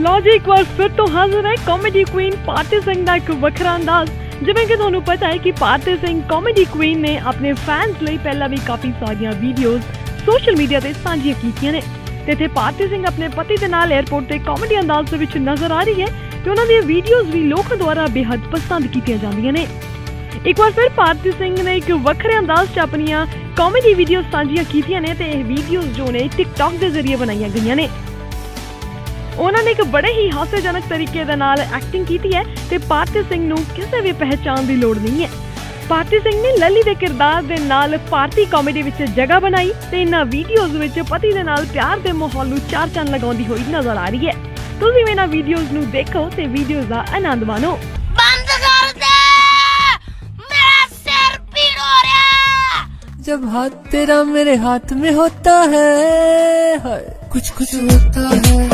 ਲੋ ਜੀ ਵਾਰ ਫਿਰ ਤੋਂ ਹਾਜ਼ਰ ਹੈ ਕਾਮੇਡੀ ਕੁਈਨ ਪਾਰਟੀ ਸਿੰਘ ਦਾ ਇੱਕ ਵੱਖਰਾ ਅੰਦਾਜ਼। ਜਿਵੇਂ ਕਿ ਤੁਹਾਨੂੰ ਪਤਾ ਹੈ ਕਿ ਪਾਰਟੀ ਸਿੰਘ ਕਾਮੇਡੀ ਕੁਈਨ ਨੇ ਆਪਣੇ ਫੈਨਸ ਲਈ ਪਹਿਲਾਂ ਵੀ ਕਾਫੀ ਸਾਰੀਆਂ ਵੀਡੀਓਜ਼ ਸੋਸ਼ਲ ਮੀਡੀਆ ਤੇ ਸਾਂਝੀਆਂ ਕੀਤੀਆਂ ਨੇ। ਤੇ ਇੱਥੇ ਪਾਰਟੀ ਸਿੰਘ ਆਪਣੇ ਪਤੀ ਦੇ ਨਾਲ 에어ਪੋਰਟ ਤੇ ਕਾਮੇਡੀ ਅੰਦਾਜ਼ ਦੇ ਵਿੱਚ ਨਜ਼ਰ ਆ ਰਹੀ ਹੈ ਤੇ ਉਹਨਾਂ ਦੀਆਂ ਵੀਡੀਓਜ਼ ਵੀ ਲੋਕਾਂ ਦੁਆਰਾ ਬੇਹੱਦ ਪਸੰਦ ਕੀਤੀਆਂ ਜਾਂਦੀਆਂ ਨੇ। ਇੱਕ ਵਾਰ ਫਿਰ ਭਾਰਤੀ ਸਿੰਘ ਨੇ ਇੱਕ ਵੱਖਰੇ ਅੰਦਾਜ਼ 'ਚ ਆਪਣੀਆਂ ਕਾਮੇਡੀ ਵੀਡੀਓਜ਼ ਸਾਂਝੀਆਂ ਕੀਤੀਆਂ ਨੇ ਤੇ ਇਹ ਵੀਡੀਓਜ਼ ਜੋ ਨੇ ਟਿਕਟੌਕ ਦੇ ਜ਼ਰੀਏ ਬਣਾਈਆਂ ਗਈਆਂ ਨੇ। ਉਹਨਾਂ ਨੇ ਇੱਕ ਬੜੇ ਹੀ ਹਾਸੇਜਨਕ ਤਰੀਕੇ ਦੇ ਨਾਲ ਐਕਟਿੰਗ ਕੀਤੀ ਹੈ ਤੇ ਭਾਰਤੀ ਸਿੰਘ ਨੂੰ ਕਿਸੇ ਵੀ ਪਹਿਚਾਨ ਦੀ ਲੋੜ ਨਹੀਂ ਹੈ। ਭਾਰਤੀ ਸਿੰਘ ਨੇ ਲਲੀ ਦੇ ਕਿਰਦਾਰ ਦੇ ਨਾਲ ਭਾਰਤੀ ਕਾਮੇਡੀ ਵਿੱਚ ਜਗ੍ਹਾ ਬਣਾਈ ਤੇ ਇਹਨਾਂ ਵੀਡੀਓਜ਼ ਵਿੱਚ ਪਤੀ ਦੇ ਨਾਲ ਪਿਆਰ ਦੇ ਮਾਹੌਲ ਨੂੰ ਚਾਰ ਚੰਨ ਲਗਾਉਂਦੀ ਹੋਈ ਨਜ਼ਰ ਆ ਰਹੀ ਹੈ। ਤੁਸੀਂ ਵੀ ਇਹਨਾਂ ਵੀਡੀਓਜ਼ ਨੂੰ ਦੇਖੋ ਤੇ ਵੀਡੀਓਜ਼ ਦਾ ਆਨੰਦ ਮਾਣੋ। ਬੰਦ ਕਰ ਦੇ! ਮੇਰਾ ਸਿਰ ਪੀੜ ਹੋ ਰਿਹਾ! ਜਬ ਹੱਥ ਤੇਰਾ ਮੇਰੇ ਹੱਥ ਮੇ ਹੋਤਾ ਹੈ ਕੁਝ ਕੁਝ ਹੋਤਾ ਹੈ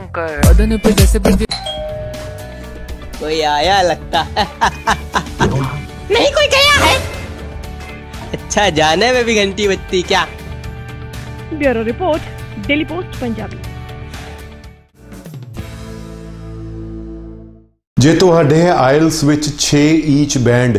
भयंकर बदन पे जैसे बिजली कोई आया लगता है नहीं कोई गया है अच्छा जाने में भी घंटी बजती क्या bureau report Daily Post Punjabi ਜੇ ਤੁਹਾਡੇ ਹੈ ਆਇਲਸ ਵਿੱਚ 6 ਈਚ ਬੈਂਡ